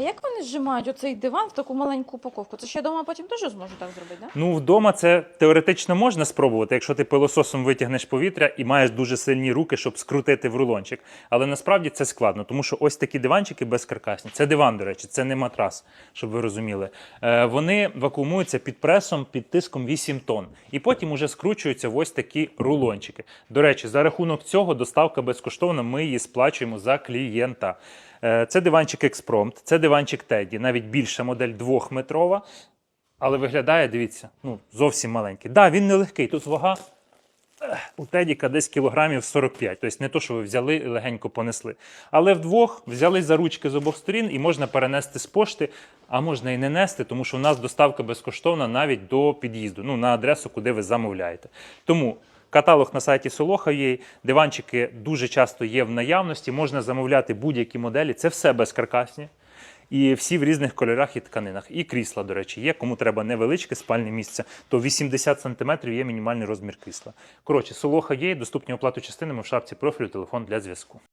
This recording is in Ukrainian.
А як вони зжимають оцей диван в таку маленьку упаковку? Це ще я дома потім теж зможу так зробити, да? Ну, вдома це теоретично можна спробувати, якщо ти пилососом витягнеш повітря і маєш дуже сильні руки, щоб скрутити в рулончик. Але насправді це складно, тому що ось такі диванчики безкаркасні. Це диван, до речі, це не матрас, щоб ви розуміли. Е, вони вакуумуються під пресом, під тиском 8 тонн. І потім уже скручуються в ось такі рулончики. До речі, за рахунок цього доставка безкоштовна, ми її сплачуємо за клієнта. Е, Це диванчик Експромт, це диванчик Теді, навіть більша модель двохметрова. Але виглядає, дивіться, ну, зовсім маленький. Так, да, він не легкий. Тут вага у Тедіка десь кілограмів 45. Тобто не то, що ви взяли і легенько понесли. Але вдвох взяли за ручки з обох сторін і можна перенести з пошти, а можна і не нести, тому що у нас доставка безкоштовна навіть до під'їзду, ну, на адресу, куди ви замовляєте. Тому. Каталог на сайті Солоха є, диванчики дуже часто є в наявності, можна замовляти будь-які моделі. Це все безкаркасні. І всі в різних кольорах і тканинах. І крісла, до речі, є. Кому треба невеличке спальне місце, то 80 см є мінімальний розмір крісла. Коротше, солоха є, доступні оплату частинами в шапці профілю, телефон для зв'язку.